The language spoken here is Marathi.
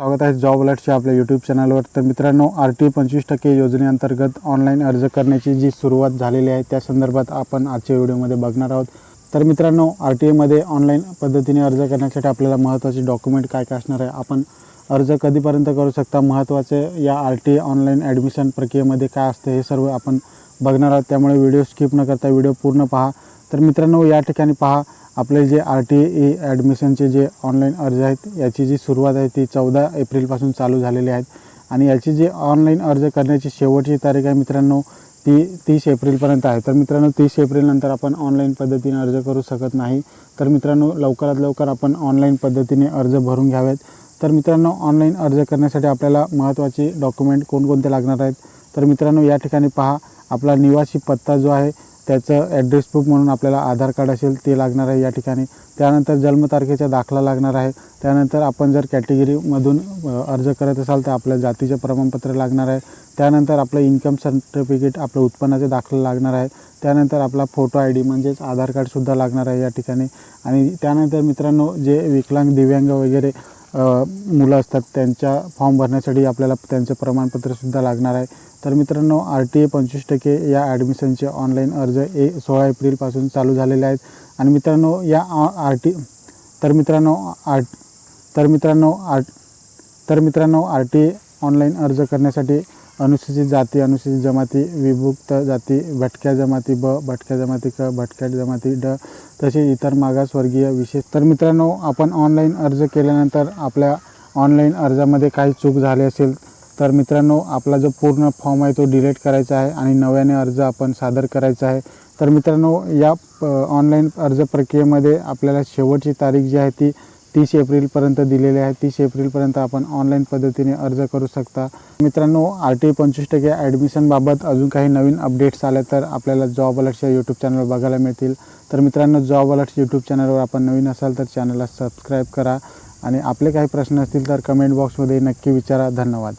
स्वागत आहे जॉब अलर्टच्या आपल्या यूट्यूब चॅनलवर तर मित्रांनो आर टी पंचवीस टक्के योजनेअंतर्गत ऑनलाईन अर्ज करण्याची जी सुरुवात झालेली आहे त्या संदर्भात आपण आजच्या व्हिडिओमध्ये बघणार आहोत. तर मित्रांनो आर टी एमध्ये ऑनलाईन पद्धतीने अर्ज करण्यासाठी आपल्याला महत्त्वाचे डॉक्युमेंट काय काय असणार आहे आपण अर्ज कधीपर्यंत करू शकता महत्त्वाचे या आर टी ऑनलाईन ॲडमिशन प्रक्रियेमध्ये काय असते हे सर्व आपण बघणार आहात त्यामुळे व्हिडिओ स्किप न करता व्हिडिओ पूर्ण पहा. तर मित्रांनो या ठिकाणी पहा आपले जे आर टी ई ॲडमिशनचे जे ऑनलाईन अर्ज आहेत याची जी सुरुवात आहे ती चौदा एप्रिलपासून चालू झालेली आहेत. आणि याची जी ऑनलाईन अर्ज करण्याची शेवटची तारीख आहे मित्रांनो ती तीस एप्रिलपर्यंत आहे. तर मित्रांनो तीस एप्रिलनंतर आपण ऑनलाईन पद्धतीने अर्ज करू शकत नाही. तर मित्रांनो लवकरात लवकर आपण ऑनलाईन पद्धतीने अर्ज भरून घ्यावेत. तर मित्रांनो ऑनलाईन अर्ज करण्यासाठी आपल्याला महत्त्वाचे डॉक्युमेंट कोणकोणते लागणार आहेत तर मित्रांनो या ठिकाणी पहा आपला निवासी पत्ता जो आहे त्याचं ॲड्रेस बुक म्हणून आपल्याला आधार कार्ड असेल ते लागणार आहे या ठिकाणी. त्यानंतर जन्मतारखेचा दाखला लागणार आहे. त्यानंतर आपण जर कॅटेगरीमधून अर्ज करत असाल तर आपल्या जातीचे प्रमाणपत्र लागणार आहे. त्यानंतर आपलं इन्कम सर्टिफिकेट आपलं उत्पन्नाचे दाखला लागणार आहे. त्यानंतर आपला फोटो आय डी म्हणजेच आधार कार्डसुद्धा लागणार आहे या ठिकाणी. आणि त्यानंतर मित्रांनो जे विकलांग दिव्यांग वगैरे मुलं असतात त्यांच्या फॉर्म भरण्यासाठी आपल्याला त्यांचं प्रमाणपत्रसुद्धा लागणार आहे. तर मित्रांनो आर टी ए पंचवीस टक्के या ॲडमिशनचे ऑनलाईन अर्ज ए सोळा एप्रिलपासून चालू झालेले आहेत. आणि मित्रांनो या आर टी तर मित्रांनो आर तर मित्रांनो आर तर मित्रांनो आर टी ऑनलाईन अर्ज करण्यासाठी अनुसूचित जाती अनुसूचित जमाती विभुक्त जाती भटक्या जमाती ब भटक्या जमाती क भटक्या जमाती ड तसेच इतर मागासवर्गीय विशेष. तर मित्रांनो आपण ऑनलाईन अर्ज केल्यानंतर आपल्या ऑनलाईन अर्जामध्ये काही चूक झाली असेल तर मित्रांनो आपला जो पूर्ण फॉर्म आहे तो डिलीट करायचा आहे आणि नव्याने अर्ज आपण सादर करायचा आहे. तर मित्रांनो या ऑनलाईन अर्ज प्रक्रियेमध्ये आपल्याला शेवटची तारीख जी आहे ती तीस एप्रिलपर्यंत दिलेले आहे तीस एप्रिलपर्यंत आपण ऑनलाईन पद्धतीने अर्ज करू शकता. मित्रांनो आर टी पंचवीस टक्के ॲडमिशनबाबत अजून काही नवीन अपडेट्स आले तर आपल्याला जॉब अलर्टच्या यूट्यूब चॅनलवर बघायला मिळतील. तर मित्रांनो जॉब अलर्ट्स यूट्यूब चॅनलवर आपण नवीन असाल तर चॅनलला सबस्क्राईब करा. आणि आपले काही प्रश्न असतील तर कमेंट बॉक्समध्ये नक्की विचारा. धन्यवाद.